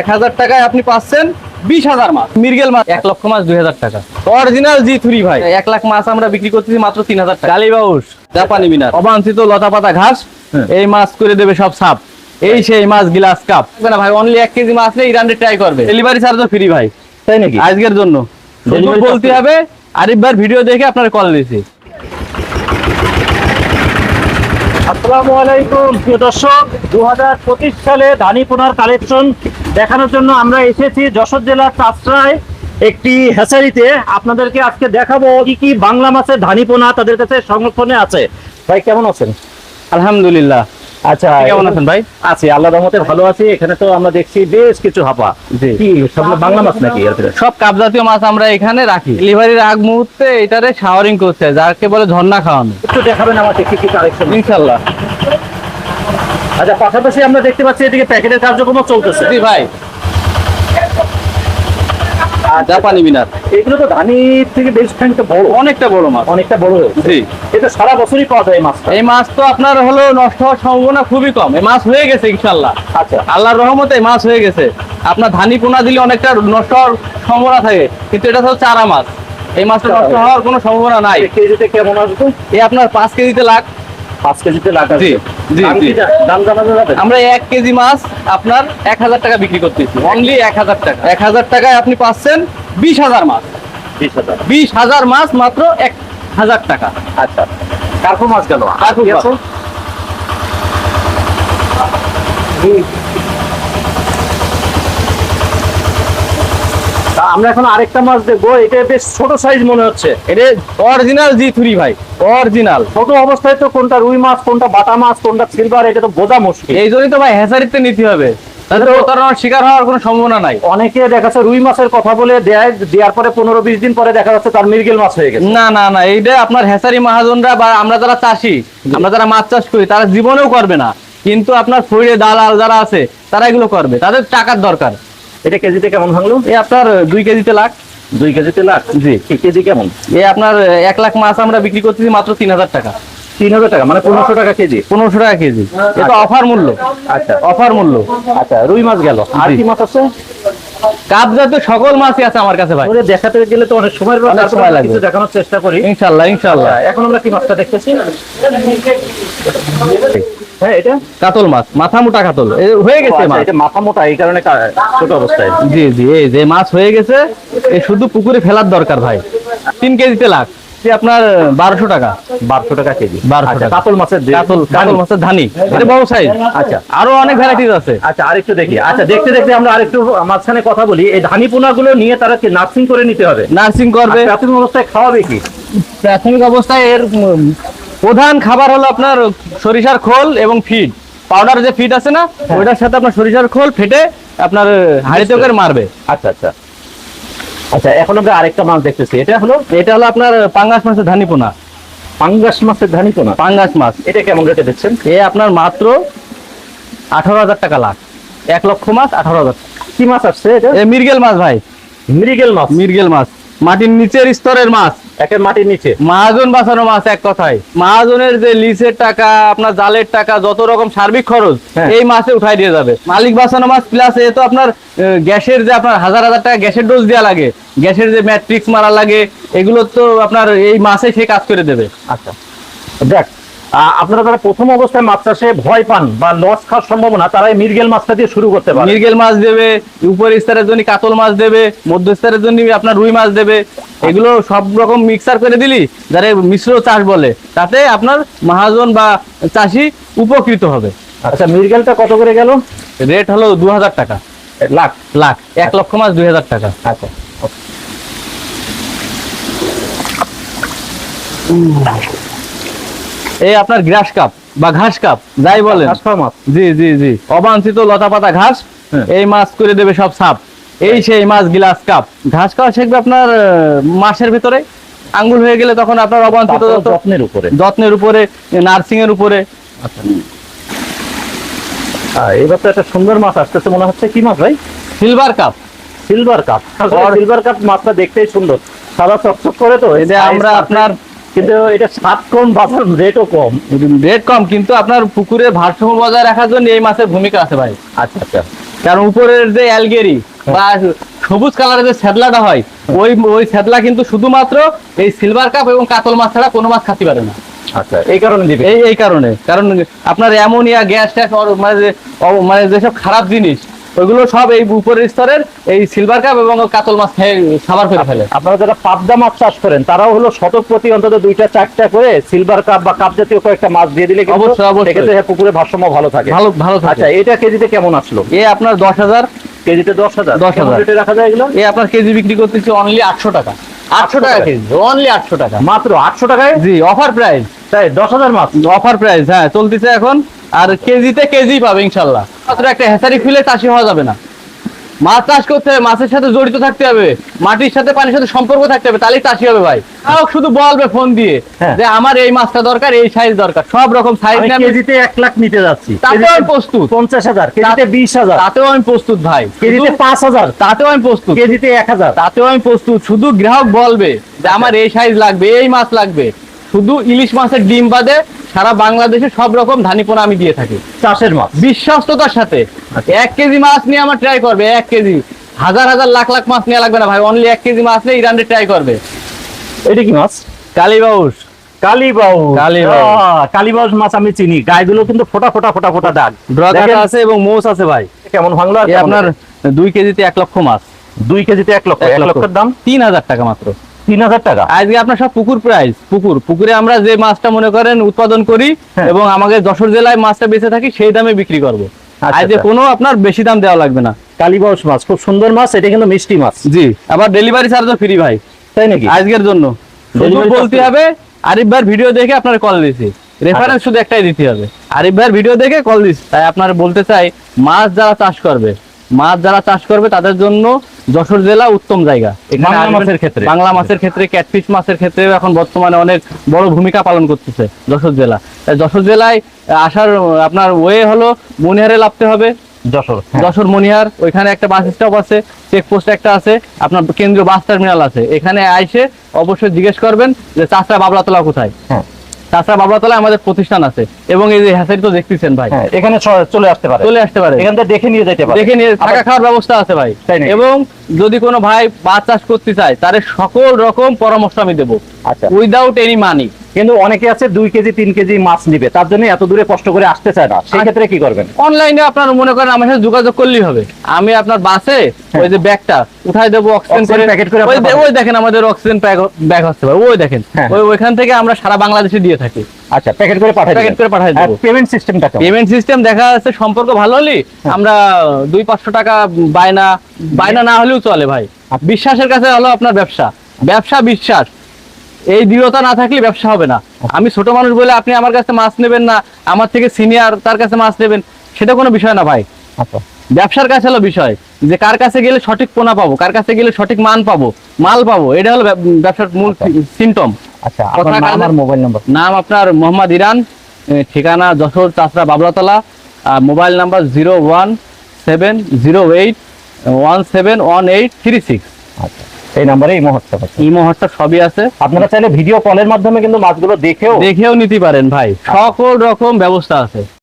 এক হাজার টাকায় আপনি পাচ্ছেন বিশ হাজার মাছ। মির্গেল মাছ। এক লক্ষ মাছ দুই হাজার টাকা। অরিজিনাল জি থ্রি ভাই। এক লাখ মাছ আমরা বিক্রি করতেছি মাত্র তিন হাজার টাকা। কালীবাউস জাপানি মিনার। অবাঞ্ছিত লতা পাতা ঘাস। হ্যাঁ। এই মাছ করে দেবে সব সাপ। এই সেই মাছ গিলাস কাপ। না ভাই অনলি এক কেজি মাছ নেই ইরান্ডে ট্রাই করবে। ডেলিভারি চার্জও ফ্রি ভাই। তাই নাকি? আজকের জন্য। বলতে হবে ভাইয়ের ভিডিও দেখে আপনার কল দিয়েছি আসসালামু আলাইকুম প্রিয় দর্শক। দু সালে ধানি পোনার কালেকশন দেখানোর জন্য আমরা এসেছি যশোর জেলার চাষরায় একটি হ্যাচারিতে। আপনাদেরকে আজকে দেখাবো কি কি বাংলা মাছের ধানি পোনা তাদের কাছে সংরক্ষণে আছে। ভাই কেমন আছেন? আলহামদুলিল্লাহ। আচ্ছা কেমন আছেন ভাই? আছি আল্লাহ রহমতে ভালো আছি। এখানে তো আমরা দেখছি বেশ কিছু হাপা। কি সব বাংলা মাছ নাকি সব কাপ জাতীয় মাছ আমরা এখানে রাখি। ডেলিভারির আগ মুহূর্তে এটারে শাওয়ারিং হয়, যাকে বলে ঝর্ণা খাওয়ানো। একটু দেখাবেন আমাকে কি কি কালেকশন ইনশাল্লাহ। আচ্ছা পাশাপাশি আমরা দেখতে পাচ্ছি এদিকে প্যাকেটের কার্যক্রম চলতেছে। জি ভাই। জাপানি মিনার। এগুলো তো ধানির থেকে বেশ খানিকটা বড়। অনেকটা বড় মাছ। অনেকটা বড় হয়েছে জি। এটা সারা বছরই পাওয়া যায় মাছটা? এই মাছ তো আপনার হলো নষ্ট হওয়ার সম্ভাবনা খুবই কম। এই মাছ হয়ে গেছে ইনশাল্লাহ আচ্ছা। আল্লাহর রহমতে মাছ হয়ে গেছে। আপনার ধানি পোনা দিলে অনেকটা নষ্ট হওয়ার সম্ভাবনা থাকে কিন্তু এটা তো চারা মাছ। এই মাছটা নষ্ট হওয়ার কোনো সম্ভাবনা নাই। কেজিতে কেমন আসবে? এই আপনার পাঁচ কেজিতে লাখ। কেজিতে আমরা এক কেজি মাছ আপনার এক হাজার টাকা বিক্রি করতেছি। অনলি এক হাজার টাকা। এক হাজার টাকায় আপনি পাচ্ছেন বিশ হাজার মাছ। বিশ হাজার। মাছ মাত্র এক হাজার টাকা। আচ্ছা। কার্পো মাছ গেল কার্পো? তা আমরা এখন আরেকটা মাছ দেখব। এটা বেশ ছোট সাইজ মনে হচ্ছে। এটা অরিজিনাল জি থ্রি ভাই। অরিজিনাল। ছোট অবস্থায় তো কোনটা রুই মাছ কোনটা বাটা মাছ কোনটা সিলভার এটা তো বোঝা মুশকিল। এই জন্যই তো ভাই হ্যাচারিতে নিতে হবে। শিকার হওয়ার কোনো সম্ভাবনা নাই। অনেকে দেখা যাচ্ছে রুই মাছের কথা বলে দেয় দেওয়ার পরে পনেরো বিশ দিন পরে দেখা যাচ্ছে তার মির্গেল মাছ হয়ে গেছে। না না না এইটা আপনার হ্যাচারি মহাজনরা বা আমরা যারা চাষি আমরা যারা মাছ চাষ করি তারা জীবনেও করবে না। কিন্তু আপনার ফইরে দালাল যারা আছে তারা এগুলো করবে। তাদের টাকার দরকার। এটা কেজিতে কেমন ভাঙলো? এই আপনার দুই কেজিতে লাখ। দুই কেজিতে লাখ জি এক কেজি কেমন? এই আপনার এক লাখ মাছ আমরা বিক্রি করতেছি মাত্র তিন হাজার টাকা। তিন হাজার টাকা মানে পনেরোশো টাকা কেজি? পনেরোশো টাকা কেজি। এটা অফার মূল্য। আচ্ছা। অফার মূল্য। আচ্ছা রুই মাছ গেল। আর কি মাছ আছে? কাপ জাতীয় সকল মাছই আছে আমার কাছে ভাই। দেখাতে গেলে তো অনেক সময় অনেক সময় লাগবে। দেখানোর চেষ্টা করি। ইনশাল্লাহ ইনশাল্লাহ। আচ্ছা, এখন আমরা কি মাছটা দেখতেছি? হ্যাঁ এটা? কাতল মাছ মাথা মোটা কাতল। হয়ে গেছে আচ্ছা, মাছ। এটা মাথা মোটা এই কারণে ছোট অবস্থায়। জি জি এই যে মাছ হয়ে গেছে এই শুধু পুকুরে ফেলার দরকার ভাই। তিন কেজিতে লাখ আপনার বারোশো টাকা। বারোশো টাকা কেজি। 1200 আচ্ছা, টাকা। কাতল মাছের কাতল কাতল মাছের ধানি। এটা বড় সাইজ আচ্ছা। আরও অনেক ভ্যারাইটিস আছে। আচ্ছা আরেকটু দেখি। আচ্ছা দেখতে দেখতে আমরা আরেকটু মাঝখানে কথা বলি। এই ধানি পোনা গুলো নিয়ে তারা কি নার্সিং করে নিতে হবে? নার্সিং করবে। প্রাথমিক অবস্থায় খাওয়াবে কি? প্রাথমিক অবস্থায় এর প্রধান খাবার হলো আপনার সরিষার খোল এবং ফিড। পাউডার যে ফিড আছে না ওইটার সাথে আপনার সরিষার খোল ফেটে আপনার হাড়িতে করে মারবে। আচ্ছা আচ্ছা। আচ্ছা এখন আমরা আরেকটা মাছ দেখতেছি। এটা হলো? এটা হলো আপনার পাঙ্গাস মাছের ধানি পোনা পাঙ্গাস মাছের ধানি পোনা পাঙ্গাস মাছ। এটা কেমন রেটে দিচ্ছেন? এ আপনার মাত্র আঠারো হাজার টাকা লাখ। এক লক্ষ মাছ আঠারো হাজার। কি মাছ আসছে এটা? এ মির্গেল মাছ ভাই। মৃগেল মাছ। মির্গেল মাছ। মাটির নিচের স্তরের মাছ। একের মাটির নিচে। মাহাজন বাঁচানো মাছ এক কথায়। মাহাজনের যে লিসের টাকা আপনার জালের টাকা যত রকম সার্বিক খরচ হ্যাঁ। এই মাছে উঠাই দিয়ে যাবে। মালিক বাঁচানো মাছ প্লাস এ তো আপনার গ্যাসের যে আপনার হাজার হাজার টাকা গ্যাসের ডোজ দেওয়া লাগে। গ্যাসের যে ম্যাট্রিক্স মারা লাগে এগুলো তো আপনার এই মাসে সে কাজ করে দেবে। আচ্ছা। দেখ আপনারা যারা প্রথম অবস্থায় মাছ চাষে ভয় পান বা লস খাওয়ার সম্ভাবনা তারা এই মৃগেল মাছটা দিয়ে শুরু করতে পারে। মির্গেল মাছ দেবে উপর স্তরের জন্য কাতল মাছ দেবে মধ্য স্তরের জন্য আপনার রুই মাছ দেবে। এগুলো সব রকম মিক্সার করে দিলি যারা মিশ্র চাষ বলে। তাতে আপনার মহাজন বা চাষি উপকৃত হবে। আচ্ছা মৃগেলটা কত করে গেল? রেট হলো দু হাজার টাকা। লাখ? লাখ। এক লক্ষ মাছ দুই হাজার টাকা। আচ্ছা এই আপনার গ্রাস কাপ বা ঘাস কাপ যাই বলেন। জি জি জি। অবাঞ্ছিত লতা পাতা ঘাস হ্যাঁ। এই মাছ করে দেবে সব সাপ। এই সেই মাছ গিলাস কাপ। ঘাস খাওয়া শিখবে আপনার মাসের ভিতরে? আঙ্গুল হয়ে গেলে তখন আপনার অবাঞ্ছিত যত্নের উপরে। যত্নের উপরে নার্সিং এর উপরে এবার তো একটা সুন্দর মাছ আসতেছে মনে হচ্ছে কি মাছ ভাই? Silver cup. Silver cup. Silver cup মাছটা দেখতেই সুন্দর। সাদা চকচক করে তো এটা আমরা আপনার কিন্তু এটা স্বাদ কম বাজার রেটও কম। রেট কম কিন্তু আপনার পুকুরে ভারসাম্য বজায় রাখার জন্য এই মাছের ভূমিকা আছে ভাই। আচ্ছা আচ্ছা। কারণ উপরের যে অ্যালগেরি বা সবুজ কালারের যে স্যাদলাটা হয় ওই ওই স্যাদলা কিন্তু শুধুমাত্র এই সিলভার কাপ এবং কাতল মাছ ছাড়া কোনো মাছ খাতে পারে না। আচ্ছা এই কারণে দিবে? এই এই কারণে। কারণ আপনার অ্যামোনিয়া গ্যাস ট্যাস মানে মানে যেসব খারাপ জিনিস ওইগুলো সব এই উপরের স্তরের এই সিলভার কাপ এবং কাতল মাছ খেয়ে সাবার করে ফেলে। আপনারা যারা পাবদা মাছ চাষ করেন তারাও হলো শতক প্রতি অন্তত দুইটা চারটা করে সিলভার কাপ বা কাপ জাতীয় কয়েকটা মাছ দিয়ে দিলে অবশ্যই, অবশ্যই। পুকুরে ভারসাম্য ভালো থাকে। ভালো ভালো আচ্ছা থাকে এটা কেজিতে কেমন আসলো? এ আপনার দশ হাজার। কেজিতে দশ হাজার। দশ হাজার। রেটে রাখা যায় এগুলো? এ আপনার কেজি বিক্রি করতেছি অনলি আটশো টাকা। আটশো টাকা টাকা? কেজি অনলি আটশো টাকা। মাত্র আটশো টাকায়? জি অফার প্রাইস তাই দশ হাজার মাছ? অফার প্রাইস হ্যাঁ চলতেছে এখন। আর কেজিতে কেজি পাবে ইনশাল্লাহ। মাত্র একটা হেসারি খুলে চাষি হওয়া যাবে না। মাছ চাষ করতে হবে মাছের সাথে জড়িত থাকতে হবে মাটির সাথে পানির সাথে সম্পর্ক থাকতে হবে তাহলেই চাষি হবে ভাই। তাও শুধু বলবে ফোন দিয়ে হ্যাঁ। যে আমার এই মাছটা দরকার এই সাইজ দরকার সব রকম সাইজ আমি কেজিতে এক লাখ নিতে যাচ্ছি। তাতেও আমি প্রস্তুত। পঞ্চাশ হাজার কেজিতে বিশ হাজার। তাতেও আমি প্রস্তুত ভাই। কেজিতে শুধু- পাঁচ হাজার। তাতেও আমি প্রস্তুত। কেজিতে এক হাজার। তাতেও আমি প্রস্তুত। শুধু গ্রাহক বলবে যে আমার এই সাইজ লাগবে এই মাছ লাগবে। শুধু ইলিশ মাছের ডিম বাদে সারা বাংলাদেশে সব রকম ধানিপোনা আমি দিয়ে থাকি। চাষের মাছ? বিশ্বস্ততার সাথে। এক কেজি মাছ নিয়ে আমার ট্রাই করবে এক কেজি। হাজার হাজার লাখ লাখ মাছ নেওয়া লাগবে না ভাই অনলি এক কেজি মাছ নিয়ে ইরানরে ট্রাই করবে। এটা কি মাছ? কালীবাউস কালীবাউ কালীবাউ। কালীবাউস মাছ আমি চিনি। গায়েগুলো কিন্তু ফোটা ফোটা ফোটা ফোটা দাগ। ড্রগাটা আছে এবং মোষ আছে ভাই। কেমন ভাঙলো আর আপনার দুই কেজিতে এক লক্ষ মাছ। দুই কেজিতে এক লক্ষ। এক লক্ষের দাম? তিন হাজার টাকা মাত্র। তিন হাজার টাকা। আজকে আপনার সব পুকুর প্রাইস পুকুর। পুকুরে আমরা যে মাছটা মনে করেন উৎপাদন করি হ্যাঁ। এবং আমাদের যশোর জেলায় মাছটা বেঁচে থাকি সেই দামে বিক্রি করব। আচ্ছা, আজকে আচ্ছা। কোনো আপনার বেশি দাম দেওয়া লাগবে না। কালীবাউস মাছ খুব সুন্দর মাছ এটা কিন্তু মিষ্টি মাছ। জি আবার ডেলিভারি চার্জও ফ্রি ভাই। তাই নাকি? আজকের জন্য। বলতে হবে আরিফ ভাইয়ের ভিডিও দেখে আপনার কল দিছি রেফারেন্স শুধু একটাই দিতে হবে। আরিফ ভাইয়ের ভিডিও দেখে কল তাই আপনার বলতে চাই মাছ যারা চাষ করবে মাছ যারা চাষ করবে তাদের জন্য যশোর জেলা উত্তম জায়গা। বাংলা মাছের ক্ষেত্রে। বাংলা মাছের ক্ষেত্রে ক্যাটফিশ মাছের ক্ষেত্রে এখন বর্তমানে অনেক বড় ভূমিকা পালন করতেছে যশোর জেলা। তাই যশোর জেলায় আসার আপনার ওয়ে হলো মনিহারে লাভতে হবে। যশোর যশোর মনিহার ওইখানে একটা বাস স্টপ আছে চেকপোস্ট একটা আছে আপনার কেন্দ্রীয় বাস টার্মিনাল আছে। এখানে আইসে অবশ্যই জিজ্ঞেস করবেন যে চাষরা বাবলাতলা কোথায়? চাষরা বাবলাতলায় আমাদের প্রতিষ্ঠান আছে। এবং এই যে হ্যাসারি তো দেখতেছেন ভাই। হ্যাঁ এখানে চলে আসতে পারে। চলে আসতে পারে। এখান থেকে দেখে নিয়ে যেতে পারে। দেখে নিয়ে থাকা খাওয়ার ব্যবস্থা আছে ভাই? এবং যদি কোনো ভাই মাছ চাষ করতে চায় তার সকল রকম পরামর্শ আমি দেবো। আচ্ছা। উইদাউট এনি মানি কিন্তু অনেকে আছে দুই কেজি তিন কেজি মাছ নিবে। তার জন্য এত দূরে কষ্ট করে আসতে চায় না। সেই ক্ষেত্রে কি করবেন? অনলাইনে আপনার মনে করেন আমার সাথে যোগাযোগ করলেই হবে। আমি আপনার বাসে ওই যে ব্যাগটা উঠাই দেবো অক্সিজেন করে। packet করে ওই দেখেন আমাদের অক্সিজেন ব্যাগ হচ্ছে ভাই ওই দেখেন। হ্যাঁ। ওই ওইখান থেকে আমরা সারা বাংলাদেশে দিয়ে থাকি। আচ্ছা প্যাকেট করে পাঠাই Packet করে পাঠাই দেবো। পেমেন্ট সিস্টেমটা পেমেন্ট সিস্টেম দেখা যাচ্ছে সম্পর্ক ভালো হলে হ্যাঁ। আমরা দুই পাঁচশো টাকা বায়না বায়না না হলেও চলে ভাই। আচ্ছা। বিশ্বাসের কাছে হলো আপনার ব্যবসা। ব্যবসা বিশ্বাস। এই দৃঢ়তা না থাকলে ব্যবসা হবে না। আমি ছোট মানুষ বলে আপনি আমার কাছে মাছ নেবেন না আমার থেকে সিনিয়র তার কাছে মাছ নেবেন সেটা কোনো বিষয় না ভাই। আচ্ছা। ব্যবসার কাছে হলো বিষয় যে কার কাছে গেলে সঠিক পোনা পাবো কার কাছে গেলে সঠিক মান পাবো মাল পাবো এটা হলো ব্যবসার মূল। সিমটম আচ্ছা নাম মোবাইল নাম্বার নাম আপনার মোহাম্মদ ইরান ঠিকানা Jessore Chashra Babalatala mobile number zero one seven zero eight one seven one eight three six. আচ্ছা। এই নাম্বারে হোয়াটসঅ্যাপ আছে ইমো হোয়াটসঅ্যাপ সবই আছে। আপনারা চাইলে ভিডিও কলের মাধ্যমে কিন্তু মাছগুলো দেখেও দেখেও নিতে পারেন ভাই। সকল রকম ব্যবস্থা আছে।